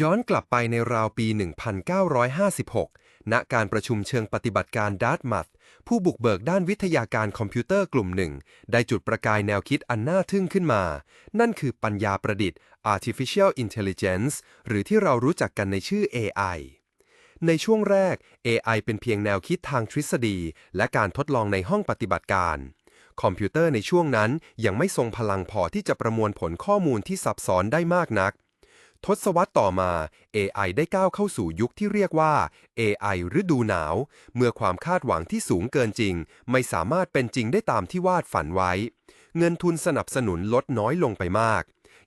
ย้อนกลับไปในราวปี 1956 ณ การประชุมเชิงปฏิบัติการดาร์ตมัธผู้บุกเบิกด้านวิทยาการคอมพิวเตอร์กลุ่มหนึ่ง ได้จุดประกายแนวคิดอันน่าทึ่งขึ้นมา นั่นคือปัญญาประดิษฐ์ artificial intelligence หรือที่เรารู้จักกันในชื่อ AI ในช่วงแรก AI เป็นเพียงแนวคิดทางทฤษฎี และการทดลองในห้องปฏิบัติการ คอมพิวเตอร์ในช่วงนั้นยังไม่ทรงพลังพอที่จะประมวลผลข้อมูลที่ซับซ้อนได้มากนัก ทศวรรษต่อมา AI ได้ก้าวเข้าสู่ยุคที่เรียกว่า AI ฤดูหนาว เมื่อความคาดหวังที่สูงเกินจริง ไม่สามารถเป็นจริงได้ตามที่วาดฝันไว้ เงินทุนสนับสนุนลดน้อยลงไปมาก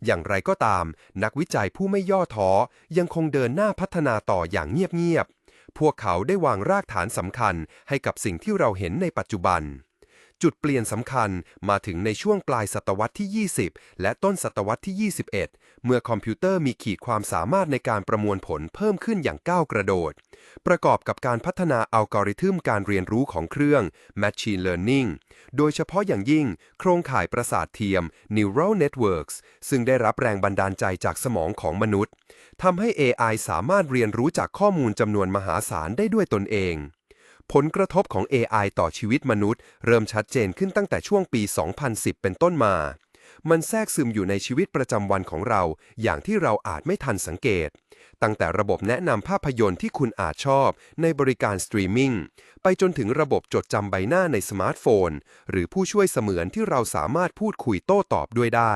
อย่างไรก็ตาม นักวิจัยผู้ไม่ย่อท้อ ยังคงเดินหน้าพัฒนาต่ออย่างเงียบๆ พวกเขาได้วางรากฐานสำคัญให้กับสิ่งที่เราเห็นในปัจจุบัน จุดเปลี่ยนสำคัญมาถึงในช่วงปลายศตวรรษที่ 20 และต้นศตวรรษที่ 21 เมื่อคอมพิวเตอร์มีขีดความสามารถในการประมวลผลเพิ่มขึ้นอย่างก้าวกระโดด ประกอบกับการพัฒนาอัลกอริทึมการเรียนรู้ของเครื่อง Machine Learning โดยเฉพาะอย่างยิ่ง โครงข่ายประสาทเทียม Neural Networks ซึ่งได้รับแรงบันดาลใจจากสมองของมนุษย์ทำให้ AI สามารถเรียนรู้จากข้อมูลจำนวนมหาศาลได้ด้วยตนเอง ผลกระทบของ AI ต่อชีวิตมนุษย์ เริ่มชัดเจนขึ้นตั้งแต่ช่วงปี 2010 เป็นต้นมา มันแทรกซึมอยู่ในชีวิตประจำวันของเรา อย่างที่เราอาจไม่ทันสังเกต ตั้งแต่ระบบแนะนำภาพยนตร์ที่คุณอาจชอบ ในบริการสตรีมมิ่งไปจนถึงระบบจดจำใบหน้าในสมาร์ทโฟน หรือผู้ช่วยเสมือนที่เราสามารถพูดคุยโต้ตอบด้วยได้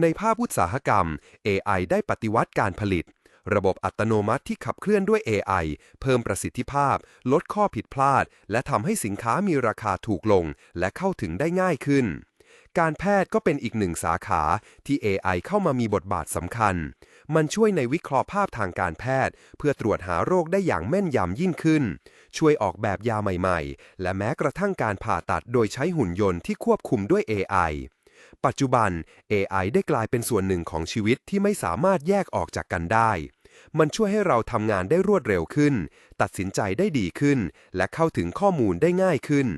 ในภาพอุตสาหกรรม AI ได้ปฏิวัติการผลิต ระบบอัตโนมัติที่ขับเคลื่อนด้วย AI เพิ่มประสิทธิภาพ ลดข้อผิดพลาด และทำให้สินค้ามีราคาถูกลง และเข้าถึงได้ง่ายขึ้น การแพทย์ก็เป็นอีกหนึ่งสาขาที่ AI เข้ามามีบทบาทสำคัญ มันช่วยในวิเคราะห์ภาพทางการแพทย์ เพื่อตรวจหาโรคได้อย่างแม่นยำยิ่งขึ้น ช่วยออกแบบยาใหม่ ๆ และแม้กระทั่งการผ่าตัดโดยใช้หุ่นยนต์ที่ควบคุมด้วย AI ปัจจุบัน AI ได้กลายเป็นส่วนหนึ่งของชีวิตที่ไม่สามารถแยกออกจากกันได้ มันช่วยให้เราทำงานได้รวดเร็วขึ้น ตัดสินใจได้ดีขึ้น และเข้าถึงข้อมูลได้ง่ายขึ้น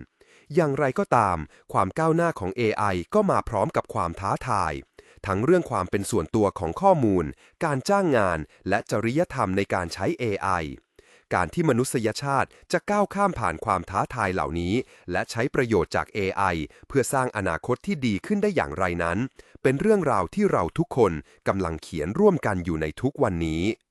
อย่างไรก็ตาม ความก้าวหน้าของ AI ก็มาพร้อมกับความท้าทาย ทั้งเรื่องความเป็นส่วนตัวของข้อมูล การจ้างงาน และจริยธรรมในการใช้ AI การที่มนุษยชาติจะก้าวข้ามผ่านความท้าทายเหล่านี้ และใช้ประโยชน์จาก AI เพื่อสร้างอนาคตที่ดีขึ้นได้อย่างไรนั้น เป็นเรื่องราวที่เราทุกคนกำลังเขียนร่วมกันอยู่ในทุกวันนี้